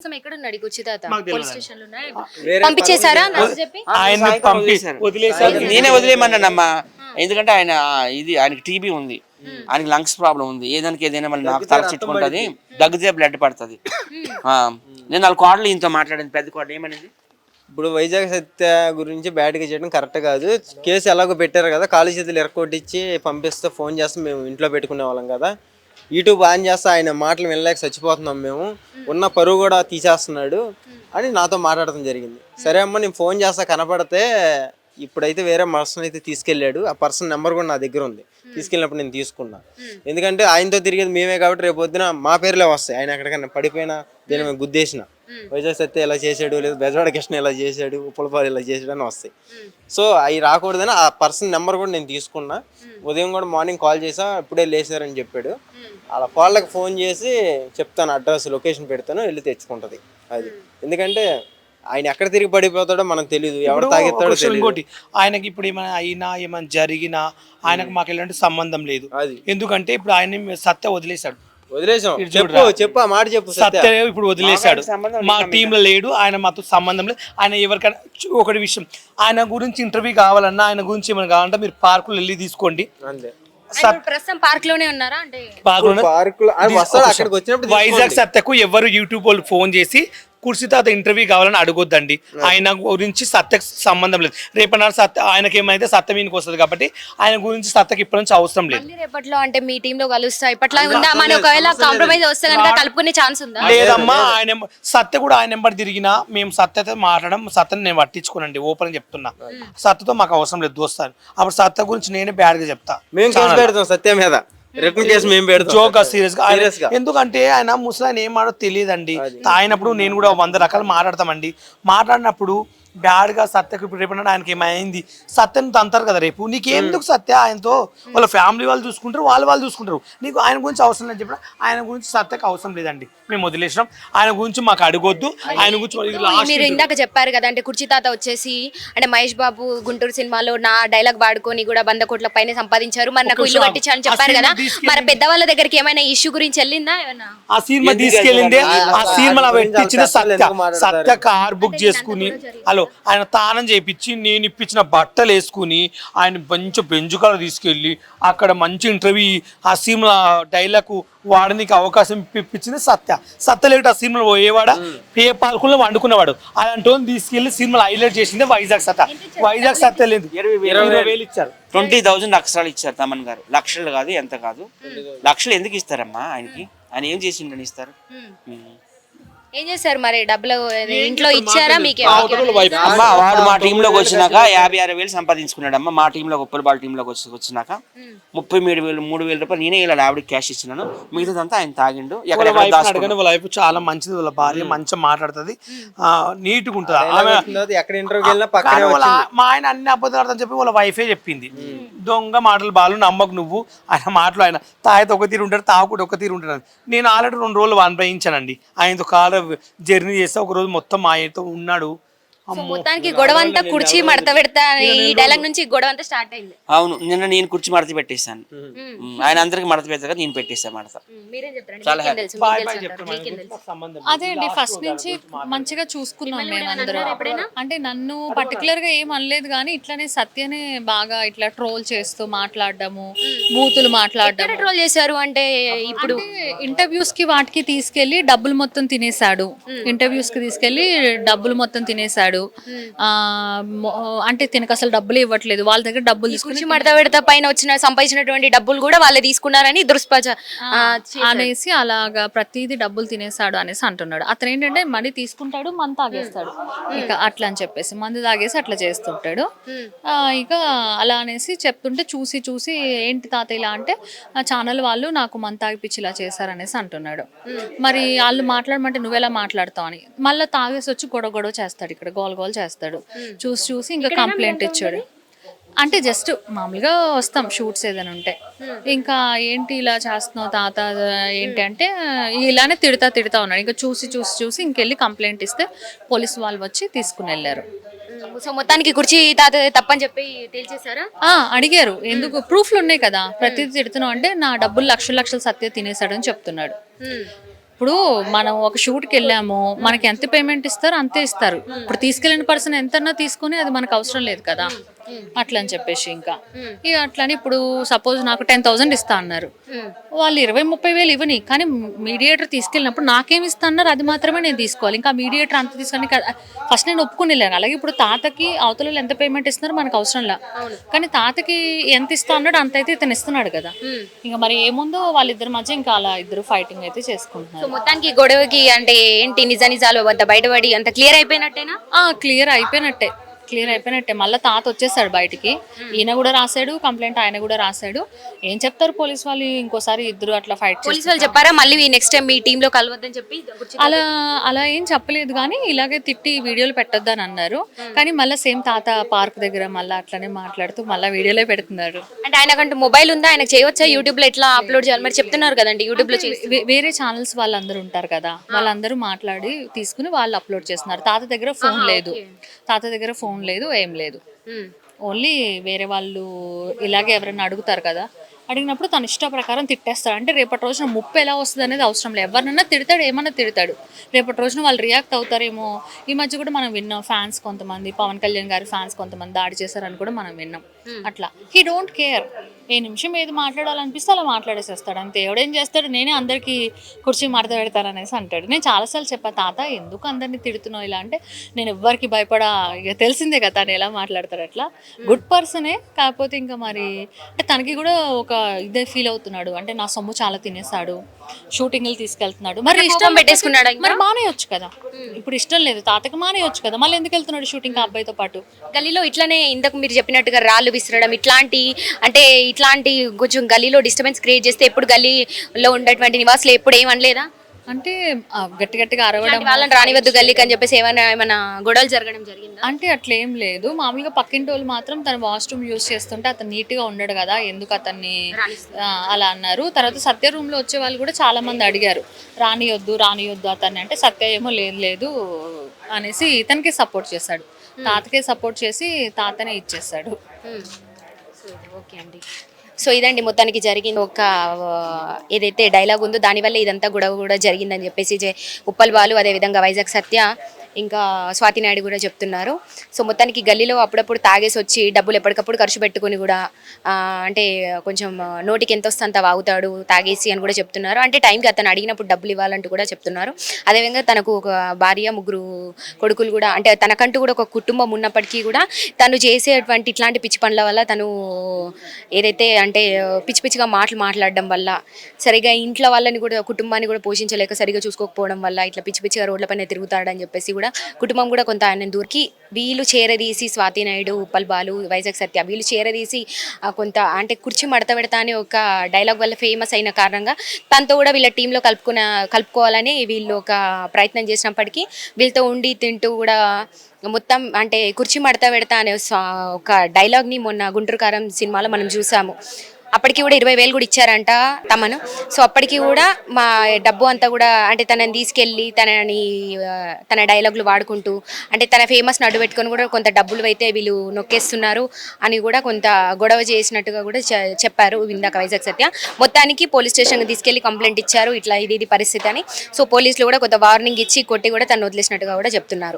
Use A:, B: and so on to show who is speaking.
A: కోసం ఎక్కడ ఉన్నాడు ఈ గుచ్చి తాత?
B: మాకు తెలియదు.
A: పోలీస్ స్టేషన్లో పంపించేశారా? నాకు చెప్పి?
B: ఆయన
C: సాయంత్రం
B: పంపి.
C: వదిలేశారు.
B: వదిలేశారు.
C: నేనే వదిలేయమన్నానమ్మా. ఎందుకంటే ఆయన ఇది ఆయనకి టీబీ ఉంది. ఆయనకి లంగ్స్ ప్రాబ్లం ఉంది. ఏదానికి ఏదైనా మళ్ళీ నాకు తల చుట్టుకుంటది. దగ్గితే బ్లడ్ పడుతుంది. నేను వాళ్ళ కోడలు ఇంతో మాట్లాడింది. పెద్ద కోడలు ఏమనేది?
D: ఇప్పుడు వైజాగ్ సత్య గురించి బ్యాడ్గా చేయడం కరెక్ట్ కాదు. కేసు ఎలాగో పెట్టారు కదా కాలు చేతులు ఎరకొట్టించి పంపిస్తే ఫోన్ చేస్తే మేము ఇంట్లో పెట్టుకునే వాళ్ళం కదా. యూట్యూబ్ ఆన్ చేస్తే ఆయన మాటలు వినలేక చచ్చిపోతున్నాం మేము. ఉన్న పరువు కూడా తీసేస్తున్నాడు అని నాతో మాట్లాడటం జరిగింది. సరే అమ్మ నేను ఫోన్ చేస్తా కనపడితే ఇప్పుడైతే వేరే పర్సన్ అయితే తీసుకెళ్ళాడు. ఆ పర్సన్ నెంబర్ కూడా నా దగ్గర ఉంది. తీసుకెళ్ళినప్పుడు నేను తీసుకున్నా. ఎందుకంటే ఆయనతో తిరిగేది మేమే కాబట్టి రేపు పొద్దున మా పేర్లే వస్తాయి. ఆయన ఎక్కడికైనా పడిపోయినా దీని మేము గుద్దేసిన. వైజాగ్ సత్య ఇలా చేశాడు లేదా బెజవాడ కృష్ణ ఇలా చేశాడు ఉప్పలపాలు ఇలా చేశాడు అని వస్తాయి. సో అవి రాకూడదని ఆ పర్సన్ నెంబర్ కూడా నేను తీసుకున్నా. ఉదయం కూడా మార్నింగ్ కాల్ చేసా ఇప్పుడే లేచారని చెప్పాడు. అలా వాళ్ళకి ఫోన్ చేసి చెప్తాను అడ్రస్ లొకేషన్ పెడతాను వెళ్ళి తెచ్చుకుంటది. అది. ఎందుకంటే ఆయన ఎక్కడ తిరిగి పడిపోతాడో మనకు తెలియదు ఎవరు తెలియదు
B: ఇంకోటి ఆయనకి ఇప్పుడు ఏమైనా అయినా ఏమైనా జరిగినా ఆయనకు మాకు ఎలాంటి సంబంధం లేదు.
D: అది.
B: ఎందుకంటే ఇప్పుడు ఆయన సత్య వదిలేశాడు.
D: వదిలేసాం చెప్పు. చెప్పు ఆ మాట చెప్పు సత్య.
B: ఇప్పుడు వదిలేశాడు. మా టీంలో లేడు ఆయన మాతో సంబంధం లేదు. ఆయన ఎవరికైనా ఒకటి విషయం. ఆయన గురించి ఇంటర్వ్యూ కావాలన్నా ఆయన గురించి ఏమైనా కావాలంటే మీరు పార్కులు వెళ్ళి తీసుకోండి.
A: పార్క్లోనే ఉన్నారా అంటే?
B: పార్కులో
D: పార్కులో ఆయన వస్తాడు అక్కడికి వచ్చినప్పుడు
B: వైజాగ్ సత్యకు ఎవరు యూట్యూబ్ వాళ్ళు ఫోన్ చేసి కుర్సీ తాత ఇంటర్వ్యూ కావాలని అడగొద్దండి. ఆయన గురించి సత్యకు సంబంధం లేదు. రేపటి సత్య ఆయనకి ఏమైతే సత్య మీనికి వస్తుంది కాబట్టి ఆయన గురించి సత్యకి ఇప్పటి నుంచి అవసరం లేదు.
A: రేపట్లో అంటే మీ టీమ్లో కలుస్తా ఇప్పట్లో ఉందా? మన ఒకవేళ కాంప్రమైజ్ వస్తే కనుక కలుపుకునే ఛాన్స్ ఉందా?
B: లేదమ్మా ఆయన సత్య కూడా ఆయన నెంబర్ తిరిగినా మేము సత్యతో మాట్లాడడం సత్యని నేను పట్టించుకోనండి. ఓపెన్ చెప్తున్నా. సత్యతో మాకు అవసరం లేదు దోస్తాను. అప్పుడు సత్య గురించి నేనే బ్యాడ్గా చెప్తా.
D: మేము సత్య మీద. రిటర్న్ కేసు మేము పెడతాం.
B: జోక్
D: సీరియస్గా.
B: ఎందుకంటే ఆయన ముసలాయన ఏం మాడో తెలియదండి. తాగినప్పుడు నేను కూడా వంద రకాలు మాట్లాడతామండి. మాట్లాడినప్పుడు బ్యాడ్గా సత్యకు ఇప్పుడు రేపు ఆయనకి ఏమైంది? సత్యని తంతారు కదా రేపు. నీకు ఎందుకు సత్య ఆయనతో? వాళ్ళ ఫ్యామిలీ వాళ్ళు చూసుకుంటారు వాళ్ళు వాళ్ళు చూసుకుంటారు. నీకు ఆయన గురించి అవసరం లేదు చెప్పిన ఆయన గురించి సత్యకు అవసరం లేదండి. మేము వదిలేసినాం. ఆయన గురించి మాకు అడగొద్దు. ఆయన గురించి మరి
A: ఇందాక చెప్పారు కదా అంటే కుర్చీ తాత వచ్చేసి అంటే మహేష్ బాబు గుంటూరు సినిమాలో నా డైలాగ్ వాడుకొని కూడా వంద కోట్ల పైన సంపాదించారు. మరి నాకు ఇల్లు. కట్టించాలని చెప్పారు కదా. మరి పెద్దవాళ్ళ దగ్గరికి ఏమైనా ఇష్యూ గురించి వెళ్ళిందా ఏమన్నా
B: ఆ సినిమా తీసుకెళ్ళిందే. ఆ సినిమా పెట్టించిన సత్య? సత్య కార్ బుక్ చేసుకుని హలో ఆయన తానం చేయించి నేను ఇప్పించిన బట్టలు వేసుకుని ఆయన మంచి బెంచ్ కాడ తీసుకెళ్ళి అక్కడ మంచి ఇంటర్వ్యూ ఆ సినిమా డైలాగ్ వాడడానికి అవకాశం ఇప్పించింది సత్య. సత్య లేకపోతే ఆ సినిమాలో పోయేవాడ? ఏ పార్కుల్లో వండుకునేవాడు అలాంటి తీసుకెళ్ళి సినిమాలో హైలైట్ చేసిందే వైజాగ్ సత్య. వైజాగ్ సత్య లేదు ఇరవై వేలు. ఇచ్చారు.
C: ట్వంటీ థౌసండ్ అక్షరాలు ఇచ్చారు తమన్ గారు. లక్షలు కాదు ఎంత కాదు. లక్షలు ఎందుకు ఇస్తారమ్మా ఆయనకి? ఆయన ఏం చేసిండని ఇస్తారు.
A: ఏం చేశారు మరి? డబ్బులు ఇంట్లో ఇచ్చారా మీకు
B: అవతల వైపు
C: అమ్మా వాడు మా టీంలోకి వచ్చినాక యాభై ఆరు వేలు సంపాదించుకున్నాడమ్మా. మా టీంలో ఉప్పల్ బాల్ టీంలోకి వచ్చి వచ్చినాక ముప్పై మూడు వేలు మూడు వేల రూపాయలు నేనే ఇలా ఆవిడకి క్యాష్ ఇచ్చినాను. మిగతాదంతా ఆయన తాగిండు.
B: అడగని వాళ్ళ వైఫ్ చాలా మంచిది. వాళ్ళ భార్య మంచిగా మాట్లాడుతుంది. ఉంటుంది.
D: ఎక్కడ
B: కానీ వాళ్ళ
D: వచ్చింది.
B: మా ఆయన అన్ని అబద్ధాలు చెప్పి వాళ్ళ వైఫే చెప్పింది. దొంగ మాటలు బాలు నమ్మకు నువ్వు. ఆయన మాటలు ఆయన. తాయత ఒక తీరు ఉంటాడు తాగుడు ఒక తీరు ఉంటాడు. నేను ఆల్రెడీ రెండు రోజులు అనుభవించానండి ఆయనతో కాల జర్నీ చేస్తే ఒక రోజు మొత్తం ఆయనతో ఉన్నాడు.
A: సో మొత్తానికి గొడవ అంతా కుర్చీ మడత పెడతా ఈ డైలాగ్ నుంచి గొడవ అంతా స్టార్ట్ అయింది.
C: అవును నిన్న నేను కుర్చీ మడత పెట్టేశాను. ఆయన అందరికి మడత పెడతారు కదా నేను పెట్టేస్తాను మడత.
E: అదే అండి ఫస్ట్ నుంచి మంచిగా చూసుకున్నాం మేమందరం అంటే నన్ను పర్టికులర్గా ఏం అనలేదు కానీ ఇట్లానే సత్యనే బాగా ఇట్లా ట్రోల్ చేస్తూ మాట్లాడడము బూతులు మాట్లాడడం
A: ట్రోల్ చేశారు అంటే ఇప్పుడు?
E: ఇంటర్వ్యూస్కి వాటికి తీసుకెళ్ళి డబ్బులు మొత్తం తినేశాడు. ఇంటర్వ్యూస్కి తీసుకెళ్ళి డబ్బులు మొత్తం తినేశాడు. మొ- అంటే తినకు అసలు డబ్బులు ఇవ్వట్లేదు. వాళ్ళ దగ్గర డబ్బులు తీసుకుని
A: మడత పెడతా పైన వచ్చిన సంపాదించినటువంటి డబ్బులు కూడా వాళ్ళే తీసుకున్నారని దుష్ప్రచ చే-
E: అనేసి అలాగా ప్రతిదీ డబ్బులు తినేసాడు అనేసి అంటున్నాడు. అతను ఏంటంటే మనీ తీసుకుంటాడు మందు తాగేస్తాడు. ఇక అట్లా అని చెప్పేసి మందు తాగేసి అట్లా చేస్తుంటాడు. ఇక అలా అనేసి చెప్తుంటే చూసి చూసి ఏంటి తాత ఇలా అంటే ఆ ఛానల్ వాళ్ళు నాకు మందు తాగిపిచ్చి ఇలా చేశారనేసి అంటున్నాడు. మరి వాళ్ళు మాట్లాడమంటే నువ్వెలా మాట్లాడతావు అని. మళ్ళీ తాగేసి వచ్చి గొడవ గొడవ చేస్తాడు ఇక్కడ గోల గోల చేస్తాడు. చూసి చూసి ఇంకా కంప్లైంట్ ఇచ్చాడు. అంటే జస్ట్ మామూలుగా వస్తాం షూట్స్ ఏదైనా ఉంటే. ఇంకా ఏంటి ఇలా చేస్తున్నావు తాత ఏంటి అంటే ఇలానే తిడతా తిడతా ఉన్నాడు. ఇంకా చూసి చూసి చూసి ఇంకెళ్ళి కంప్లైంట్ ఇస్తే పోలీస్ వాళ్ళు వచ్చి తీసుకుని వెళ్ళారు.
A: సో మొత్తానికి కుర్చీ తాత తప్పని చెప్పి తేల్చేశారా?
E: ఆ అడిగారు. ఎందుకు? ప్రూఫ్లు ఉన్నాయి కదా. ప్రతిదీ తిడుతున్నావు అంటే నా డబ్బులు లక్షలు లక్షలు సత్య తినేశాడని చెప్తున్నాడు. ఇప్పుడు మనం ఒక షూట్కి వెళ్ళాము మనకి ఎంత పేమెంట్ ఇస్తారో అంతే ఇస్తారు. ఇప్పుడు తీసుకెళ్ళిన పర్సన్ ఎంతన్నా తీసుకొని అది మనకు అవసరం లేదు కదా. అట్లా అని చెప్పేసి ఇంకా. ఇక అట్లని ఇప్పుడు సపోజ్ నాకు టెన్ థౌసండ్ ఇస్తా అన్నారు. వాళ్ళు ఇరవై ముప్పై వేలు ఇవ్వని కానీ మీడియేటర్ తీసుకెళ్ళినప్పుడు నాకేం ఇస్తా అన్నారు అది మాత్రమే నేను తీసుకోవాలి. ఇంకా మీడియేటర్ అంత తీసుకొని ఫస్ట్ నేను ఒప్పుకుని వెళ్ళాను అలాగే ఇప్పుడు తాతకి అవతల ఎంత పేమెంట్ ఇస్తున్నారో మనకు అవసరం లే. కానీ తాతకి ఎంత ఇస్తా అన్నాడు అంత అయితే ఇతను ఇస్తున్నాడు కదా. ఇంకా మరి ఏముందో వాళ్ళిద్దరి మధ్య ఇంకా అలా ఇద్దరు ఫైటింగ్ అయితే
A: సో
E: చేసుకుంటున్నారు
A: మొత్తానికి గొడవకి అంటే ఏంటి నిజ నిజాలు అంత బయటపడి అంత క్లియర్ అయిపోయినట్టేనా?
E: ఆ క్లియర్ అయిపోయినట్టే. క్లియర్ అయిపోయినట్టే. మళ్ళీ తాత వచ్చేసాడు బయటికి. ఈయన కూడా రాశాడు కంప్లైంట్ ఆయన కూడా రాశాడు. ఏం చెప్తారు పోలీస్ వాళ్ళు? ఇంకోసారి ఇద్దరు అట్లా ఫైట్
A: పోలీస్ వాళ్ళు చెప్పారా? మళ్ళీ నెక్స్ట్ టైం మీ టీమ్లో కలవద్దని చెప్పి
E: అలా అలా ఏం చెప్పలేదు కానీ ఇలాగే తిట్టి వీడియోలు పెట్టొద్దని అన్నారు. కానీ మళ్ళీ సేమ్ తాత పార్క్ దగ్గర మళ్ళీ అట్లనే మాట్లాడుతూ మళ్ళీ వీడియోలే పెడుతున్నారు.
A: అంటే ఆయనకంటూ మొబైల్ ఉందా? ఆయన చేయవచ్చా యూట్యూబ్లో ఎట్లా అప్లోడ్ చేయాలి? మరి చెప్తున్నారు కదండి
E: యూట్యూబ్లో వేరే ఛానల్స్ వాళ్ళందరూ ఉంటారు కదా. వాళ్ళందరూ మాట్లాడి తీసుకుని వాళ్ళు అప్లోడ్ చేస్తున్నారు. తాత దగ్గర ఫోన్ లేదు. తాత దగ్గర ఫోన్ లేదు ఏం లేదు. ఓన్లీ వేరే వాళ్ళు ఇలాగే ఎవరైనా అడుగుతారు కదా అడిగినప్పుడు తన ఇష్ట ప్రకారం తిట్టేస్తాడు. అంటే రేపటి రోజున ముప్పు ఎలా వస్తుంది అనేది అవసరం లేదు. ఎవరినన్నా తిడతాడు ఏమన్నా తిడతాడు. రేపటి రోజున వాళ్ళు రియాక్ట్ అవుతారేమో. ఈ మధ్య కూడా మనం విన్నాం ఫ్యాన్స్ కొంతమంది పవన్ కళ్యాణ్ గారి ఫ్యాన్స్ కొంతమంది దాడి చేశారని కూడా మనం విన్నాం. అట్లా. హీ డోంట్ కేర్ ఏ నిమిషం ఏది మాట్లాడాలనిపిస్తే అలా మాట్లాడేసేస్తాడు. అంతే. ఎవడేం చేస్తాడు? నేనే అందరికీ కుర్చీ మడత పెడతాను అనేసి అంటాడు. నేను చాలాసార్లు చెప్పా తాత ఎందుకు అందరినీ తిడుతున్నావు ఇలా? అంటే నేను ఎవ్వరికి భయపడా ఇక తెలిసిందే కదా తను ఎలా మాట్లాడతాడు అట్లా. గుడ్ పర్సనే కాకపోతే ఇంకా మరి అంటే తనకి కూడా ఒక ఇదే ఫీల్ అవుతున్నాడు. అంటే నా సొమ్ము చాలా తినేస్తాడు షూటింగ్లు తీసుకెళ్తున్నాడు. మరి ఇష్టం
A: పెట్టేసుకున్నాడా?
E: మరి మానేయొచ్చు కదా. ఇప్పుడు ఇష్టం లేదు. తాతకి మానేయొచ్చు కదా. మళ్ళీ ఎందుకు వెళ్తున్నాడు షూటింగ్ అబ్బాయితో పాటు?
A: గలీలో ఇట్లానే ఇంతకు మీరు చెప్పినట్టుగా రాళ్ళు విసరడం ఇట్లాంటి అంటే ఇట్లాంటి కొంచెం గలీలో డిస్టర్బెన్స్ క్రియేట్ చేస్తే ఎప్పుడు గలీలో ఉండేటువంటి నివాసులు ఎప్పుడు ఏం అనలేదా
E: అంటే ఆ, గట్టి గట్టిగా అరవడం
A: వాళ్ళని రానివద్దు గల్లీకి అని చెప్పేసి ఏమైనా ఏమైనా గొడవలు జరగడం జరిగిందా?
E: అంటే అట్లా ఏం లేదు. మామూలుగా పక్కింటి వాళ్ళు మాత్రం తన వాష్రూమ్ యూస్ చేస్తుంటే అతను నీట్గా ఉండడు కదా ఎందుకు అతన్ని ఆ, అలా అన్నారు. తర్వాత సత్య రూమ్లో వచ్చే వాళ్ళు కూడా చాలా మంది అడిగారు. రానియొద్దు రానియొద్దు అతన్ని. అంటే సత్య ఏమో లేదు లేదు అనేసి ఇతనికి సపోర్ట్ చేశాడు. తాతకే సపోర్ట్ చేసి తాతనే ఇచ్చేసాడు
A: సో ఓకే అండి. సో ఇదండి మొత్తానికి జరిగింది. ఒక ఏదైతే డైలాగ్ ఉందో దానివల్ల ఇదంతా గొడవ కూడా జరిగిందని చెప్పేసి ఉప్పల్ బాలు అదేవిధంగా వైజాగ్ సత్య ఇంకా స్వాతి నాయుడు కూడా చెప్తున్నారు. సో మొత్తానికి గల్లీలో అప్పుడప్పుడు తాగేసి వచ్చి డబ్బులు ఎప్పటికప్పుడు ఖర్చు పెట్టుకుని కూడా అంటే కొంచెం నోటికి ఎంత వస్తే అంత వాగుతాడు తాగేసి అని కూడా చెప్తున్నారు. అంటే టైంకి అతను అడిగినప్పుడు డబ్బులు ఇవ్వాలంటూ కూడా చెప్తున్నారు. అదేవిధంగా తనకు ఒక భార్య ముగ్గురు కొడుకులు కూడా అంటే తనకంటూ కూడా ఒక కుటుంబం ఉన్నప్పటికీ కూడా తను చేసేటువంటి ఇట్లాంటి పిచ్చి పనుల వల్ల తను ఏదైతే అంటే పిచ్చి పిచ్చిగా మాటలు మాట్లాడడం వల్ల సరిగా ఇంట్లో వాళ్ళని కూడా కుటుంబాన్ని కూడా పోషించలేక సరిగా చూసుకోకపోవడం వల్ల ఇట్లా పిచ్చి పిచ్చిగా రోడ్లపైన తిరుగుతాడని చెప్పేసి కూడా కుటుంబం కూడా కొంత ఆయన దూరికి వీళ్ళు చేరదీసి స్వాతి నాయుడు ఉప్పల్ బాలు వైజాగ్ సత్య వీళ్ళు చేరదీసి కొంత అంటే కుర్చీ మడత పెడతా అని ఒక డైలాగ్ వల్ల ఫేమస్ అయిన కారణంగా తనతో కూడా వీళ్ళ టీంలో కలుపుకున్న కలుపుకోవాలని వీళ్ళు ఒక ప్రయత్నం చేసినప్పటికీ వీళ్ళతో ఉండి తింటూ కూడా మొత్తం అంటే కుర్చీ మడత పెడతా అనే ఒక డైలాగ్ని మొన్న గుంటూరు కారం సినిమాలో మనం చూసాము. అప్పటికి కూడా ఇరవై వేలు కూడా ఇచ్చారంట తమను. సో అప్పటికి కూడా మా డబ్బు అంతా కూడా అంటే తనని తీసుకెళ్ళి తనని తన డైలాగులు వాడుకుంటూ అంటే తన ఫేమస్ నడు పెట్టుకొని కూడా కొంత డబ్బులు అయితే వీళ్ళు నొక్కేస్తున్నారు అని కూడా కొంత గొడవ చేసినట్టుగా కూడా చెప్పారు ఇందాక వైజాగ్ సత్య. మొత్తానికి పోలీస్ స్టేషన్కి తీసుకెళ్ళి కంప్లైంట్ ఇచ్చారు ఇట్లా ఇది ఇది పరిస్థితి అని. సో పోలీసులు కూడా కొంత వార్నింగ్ ఇచ్చి కొట్టి కూడా తను వదిలేసినట్టుగా కూడా చెప్తున్నారు.